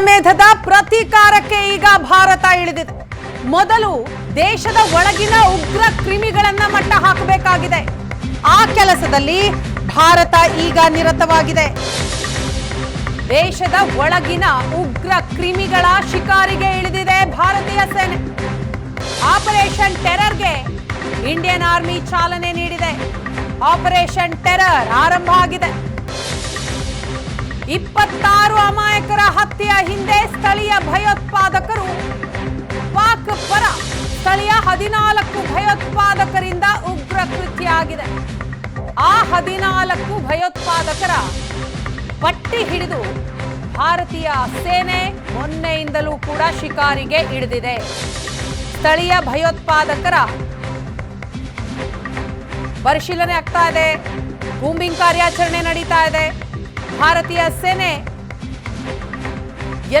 ಅಶ್ವಮೇಧದ ಪ್ರತೀಕಾರಕ್ಕೆ ಈಗ ಭಾರತ ಇಳಿದಿದೆ. ಮೊದಲು ದೇಶದ ಒಳಗಿನ ಉಗ್ರ ಕ್ರಿಮಿಗಳನ್ನ ಮಟ್ಟ ಹಾಕಬೇಕಾಗಿದೆ. ಆ ಕೆಲಸದಲ್ಲಿ ಭಾರತ ಈಗ ನಿರತವಾಗಿದೆ. ದೇಶದ ಒಳಗಿನ ಉಗ್ರ ಕ್ರಿಮಿಗಳ ಶಿಕಾರಿಗೆ ಇಳಿದಿದೆ ಭಾರತೀಯ ಸೇನೆ. ಆಪರೇಷನ್ ಟೆರರ್ಗೆ ಇಂಡಿಯನ್ ಆರ್ಮಿ ಚಾಲನೆ ನೀಡಿದೆ. ಆಪರೇಷನ್ ಟೆರರ್ ಆರಂಭ ಆಗಿದೆ. ಇಪ್ಪತ್ತಾರು ಅಮಾಯಕರ ಹತ್ಯೆಯ ಹಿಂದೆ ಸ್ಥಳೀಯ ಭಯೋತ್ಪಾದಕರು ಪಾಕ್ ಪರ ಸ್ಥಳೀಯ ಹದಿನಾಲ್ಕು ಭಯೋತ್ಪಾದಕರಿಂದ ಉಗ್ರ ಕೃತ್ಯ ಆಗಿದೆ ಆ ಹದಿನಾಲ್ಕು ಭಯೋತ್ಪಾದಕರ ಪಟ್ಟಿ ಹಿಡಿದು ಭಾರತೀಯ ಸೇನೆ ಮೊನ್ನೆಯಿಂದಲೂ ಕೂಡ ಶಿಕಾರಿಗೆ ಇಳಿದಿದೆ. ಸ್ಥಳೀಯ ಭಯೋತ್ಪಾದಕರ ಪರಿಶೀಲನೆ ಆಗ್ತಾ ಇದೆ. ಕೂಂಬಿಂಗ್ ಕಾರ್ಯಾಚರಣೆ ನಡೀತಾ ಇದೆ. ಭಾರತೀಯ ಸೇನೆ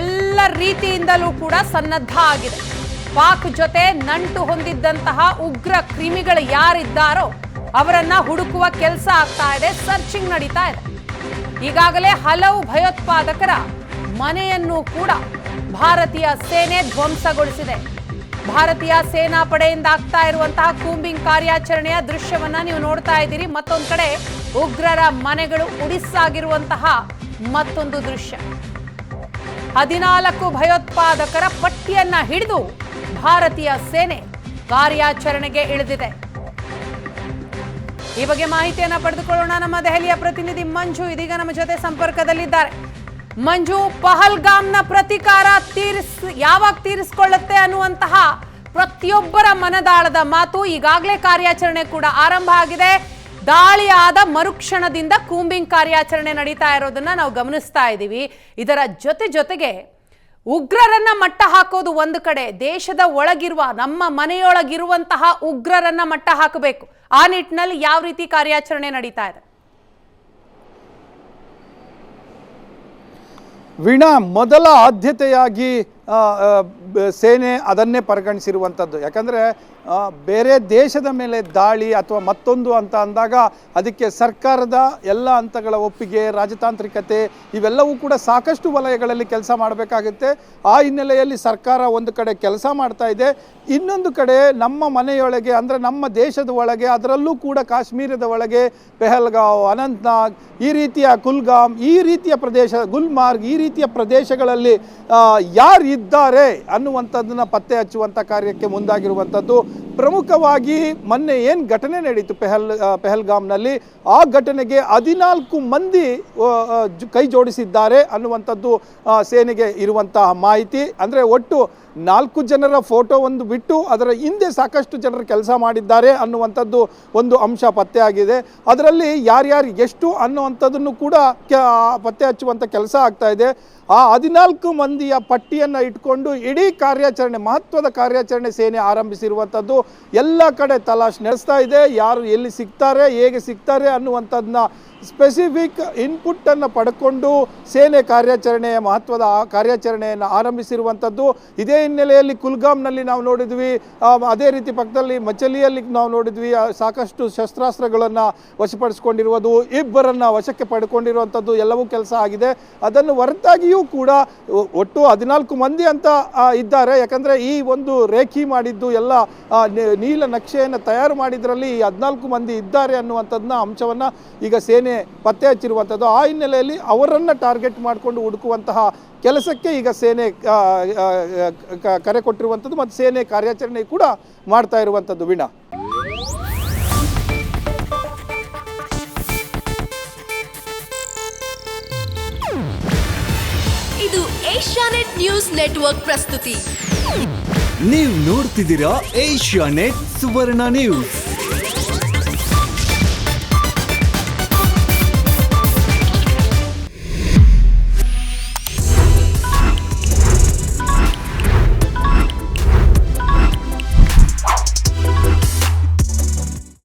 ಎಲ್ಲ ರೀತಿಯಿಂದಲೂ ಕೂಡ ಸನ್ನದ್ಧ ಆಗಿದೆ. ಪಾಕ್ ಜೊತೆ ನಂಟು ಹೊಂದಿದ್ದಂತಹ ಉಗ್ರ ಕ್ರಿಮಿಗಳು ಯಾರಿದ್ದಾರೋ ಅವರನ್ನ ಹುಡುಕುವ ಕೆಲಸ ಆಗ್ತಾ ಇದೆ, ಸರ್ಚಿಂಗ್ ನಡೀತಾ ಇದೆ. ಈಗಾಗಲೇ ಹಲವು ಭಯೋತ್ಪಾದಕರ ಮನೆಯನ್ನು ಕೂಡ ಭಾರತೀಯ ಸೇನೆ ಧ್ವಂಸಗೊಳಿಸಿದೆ. ಭಾರತೀಯ ಸೇನಾ ಪಡೆಯಿಂದ ಆಗ್ತಾ ಇರುವಂತಹ ಕೂಂಬಿಂಗ್ ಕಾರ್ಯಾಚರಣೆಯ ದೃಶ್ಯವನ್ನ ನೀವು ನೋಡ್ತಾ ಇದ್ದೀರಿ. ಮತ್ತೊಂದು ಕಡೆ ಉಗ್ರರ ಮನೆಗಳು ಉಡಿಸಾಗಿರುವಂತಹ ಮತ್ತೊಂದು ದೃಶ್ಯ. ಹದಿನಾಲ್ಕು ಭಯೋತ್ಪಾದಕರ ಪಟ್ಟಿಯನ್ನ ಹಿಡಿದು ಭಾರತೀಯ ಸೇನೆ ಕಾರ್ಯಾಚರಣೆಗೆ ಇಳಿದಿದೆ. ಈ ಬಗ್ಗೆ ಮಾಹಿತಿಯನ್ನ ಪಡೆದುಕೊಳ್ಳೋಣ ನಮ್ಮ ದೆಹಲಿಯ ಪ್ರತಿನಿಧಿ ಮಂಜು ಇದೀಗ ನಮ್ಮ ಜೊತೆ ಸಂಪರ್ಕದಲ್ಲಿದ್ದಾರೆ. ಮಂಜು ಪಹಲ್ಗಾಮ್ನ ಪ್ರತಿಕಾರ ತೀರಿಸ್, ಯಾವಾಗ ತೀರಿಸ್ಕೊಳ್ಳುತ್ತೆ ಅನ್ನುವಂತಹ ಪ್ರತಿಯೊಬ್ಬರ ಮನದಾಳದ ಮಾತು ಈಗಾಗಲೇ ಕಾರ್ಯಾಚರಣೆ ಕೂಡ ಆರಂಭ ಆಗಿದೆ. ದಾಳಿಯಾದ ಮರುಕ್ಷಣದಿಂದ ಕೂಂಬಿಂಗ್ ಕಾರ್ಯಾಚರಣೆ ನಡೀತಾ ಇರೋದನ್ನ ನಾವು ಗಮನಿಸ್ತಾ ಇದ್ದೀವಿ. ಇದರ ಜೊತೆ ಜೊತೆಗೆ ಉಗ್ರರನ್ನ ಮಟ್ಟ ಹಾಕೋದು ಒಂದು ಕಡೆ, ದೇಶದ ಒಳಗಿರುವ ನಮ್ಮ ಮನೆಯೊಳಗಿರುವಂತಹ ಉಗ್ರರನ್ನ ಮಟ್ಟ ಹಾಕಬೇಕು. ಆ ನಿಟ್ಟಿನಲ್ಲಿ ಯಾವ ರೀತಿ ಕಾರ್ಯಾಚರಣೆ ನಡೀತಾ ಇದೆ? ವೀಣಾ ಮೊದಲ ಆದ್ಯತೆಯಾಗಿ ಸೇನೆ ಅದನ್ನೇ ಪರಿಗಣಿಸಿರುವಂಥದ್ದು. ಯಾಕಂದರೆ ಬೇರೆ ದೇಶದ ಮೇಲೆ ದಾಳಿ ಅಥವಾ ಮತ್ತೊಂದು ಅಂತ ಅಂದಾಗ ಅದಕ್ಕೆ ಸರ್ಕಾರದ ಎಲ್ಲ ಹಂತಗಳ ಒಪ್ಪಿಗೆ, ರಾಜತಾಂತ್ರಿಕತೆ ಇವೆಲ್ಲವೂ ಕೂಡ ಸಾಕಷ್ಟು ವಲಯಗಳಲ್ಲಿ ಕೆಲಸ ಮಾಡಬೇಕಾಗುತ್ತೆ. ಆ ಹಿನ್ನೆಲೆಯಲ್ಲಿ ಸರ್ಕಾರ ಒಂದು ಕಡೆ ಕೆಲಸ ಮಾಡ್ತಾ ಇದೆ. ಇನ್ನೊಂದು ಕಡೆ ನಮ್ಮ ಮನೆಯೊಳಗೆ, ಅಂದರೆ ನಮ್ಮ ದೇಶದ ಒಳಗೆ, ಅದರಲ್ಲೂ ಕೂಡ ಕಾಶ್ಮೀರದ ಒಳಗೆ ಪೆಹಲ್ಗಾಂವ್, ಅನಂತ್ನಾಗ್, ಈ ರೀತಿಯ ಕುಲ್ಗಾಮ್, ಈ ರೀತಿಯ ಪ್ರದೇಶ, ಗುಲ್ಮಾರ್ಗ್, ಈ ರೀತಿಯ ಪ್ರದೇಶಗಳಲ್ಲಿ ಯಾರು ಇದ್ದಾರೆ ಅನ್ನುವಂಥದ್ದನ್ನು ಪತ್ತೆ ಹಚ್ಚುವಂಥ ಕಾರ್ಯಕ್ಕೆ ಮುಂದಾಗಿರುವಂಥದ್ದು ಪ್ರಮುಖವಾಗಿ ಮೊನ್ನೆ ಏನು ಘಟನೆ ನಡೀತು ಪೆಹಲ್ ಪೆಹಲ್ಗಾಮ್ನಲ್ಲಿ? ಆ ಘಟನೆಗೆ ಹದಿನಾಲ್ಕು ಮಂದಿ ಕೈ ಜೋಡಿಸಿದ್ದಾರೆ ಅನ್ನುವಂಥದ್ದು ಸೇನೆಗೆ ಇರುವಂತಹ ಮಾಹಿತಿ. ಅಂದರೆ ಒಟ್ಟು ನಾಲ್ಕು ಜನರ ಫೋಟೋ ಒಂದು ಬಿಟ್ಟು ಅದರ ಹಿಂದೆ ಸಾಕಷ್ಟು ಜನರು ಕೆಲಸ ಮಾಡಿದ್ದಾರೆ ಅನ್ನುವಂಥದ್ದು ಒಂದು ಅಂಶ ಪತ್ತೆಯಾಗಿದೆ. ಅದರಲ್ಲಿ ಯಾರ್ಯಾರು ಎಷ್ಟು ಅನ್ನುವಂಥದ್ದನ್ನು ಕೂಡ ಪತ್ತೆ ಹಚ್ಚುವಂಥ ಕೆಲಸ ಆಗ್ತಾ ಇದೆ. ಆ ಹದಿನಾಲ್ಕು ಮಂದಿಯ ಪಟ್ಟಿಯನ್ನು ಇಟ್ಕೊಂಡು ಇಡೀ ಕಾರ್ಯಾಚರಣೆ, ಮಹತ್ವದ ಕಾರ್ಯಾಚರಣೆ ಸೇನೆ ಆರಂಭಿಸಿರುವಂಥದ್ದು ಎಲ್ಲ ಕಡೆ ತಲಾಶ್ ನಡೆಸ್ತಾ ಇದೆ. ಯಾರು ಎಲ್ಲಿ ಸಿಗ್ತಾರೆ ಹೇಗೆ ಸಿಗ್ತಾರೆ ಅನ್ನುವಂಥದ್ದನ್ನ ಸ್ಪೆಸಿಫಿಕ್ ಇನ್ಪುಟ್ಟನ್ನು ಪಡ್ಕೊಂಡು ಸೇನೆ ಕಾರ್ಯಾಚರಣೆಯ ಮಹತ್ವದ ಕಾರ್ಯಾಚರಣೆಯನ್ನು ಆರಂಭಿಸಿರುವಂಥದ್ದು ಇದೇ ಹಿನ್ನೆಲೆಯಲ್ಲಿ ಕುಲ್ಗಾಮ್ನಲ್ಲಿ ನಾವು ನೋಡಿದ್ವಿ. ಅದೇ ರೀತಿ ಪಕ್ಕದಲ್ಲಿ ಮಚಲಿಯಲ್ಲಿ ನಾವು ನೋಡಿದ್ವಿ. ಸಾಕಷ್ಟು ಶಸ್ತ್ರಾಸ್ತ್ರಗಳನ್ನು ವಶಪಡಿಸಿಕೊಂಡಿರುವುದು, ಇಬ್ಬರನ್ನು ವಶಕ್ಕೆ ಪಡ್ಕೊಂಡಿರುವಂಥದ್ದು ಎಲ್ಲವೂ ಕೆಲಸ ಆಗಿದೆ. ಅದನ್ನು ಹೊರತಾಗಿಯೂ ಕೂಡ ಒಟ್ಟು ಹದಿನಾಲ್ಕು ಮಂದಿ ಅಂತ ಇದ್ದಾರೆ. ಯಾಕಂದರೆ ಈ ಒಂದು ರೇಖಿ ಮಾಡಿದ್ದು ಎಲ್ಲ ನೀಲ ನಕ್ಷೆಯನ್ನು ತಯಾರು ಮಾಡಿದ್ರಲ್ಲಿ ಈ ಹದಿನಾಲ್ಕು ಮಂದಿ ಇದ್ದಾರೆ ಅನ್ನುವಂಥದ್ದನ್ನ ಅಂಶವನ್ನು ಈಗ ಸೇನೆ ಪತ್ತೆ ಹಚ್ಚಿರುವಂಥದ್ದು. ಆ ಹಿನ್ನೆಲೆಯಲ್ಲಿ ಅವರನ್ನು ಟಾರ್ಗೆಟ್ ಮಾಡಿಕೊಂಡು ಹುಡುಕುವಂತಹ ಕೆಲಸಕ್ಕೆ ಈಗ ಸೇನೆ ಕರೆ ಕೊಟ್ಟಿರುವಂಥದ್ದು ಮತ್ತು ಸೇನೆ ಕಾರ್ಯಾಚರಣೆ ಕೂಡ ಮಾಡ್ತಾ ಇರುವಂಥದ್ದು ವೀಣಾ. ಇದು ಏಷ್ಯಾನೆಟ್ ನ್ಯೂಸ್ ನೆಟ್ವರ್ಕ್ ಪ್ರಸ್ತುತಿ. ನೀವು ನೋಡ್ತಿದ್ದೀರಾ ಏಷ್ಯಾನೆಟ್ ಸುವರ್ಣ ನ್ಯೂಸ್.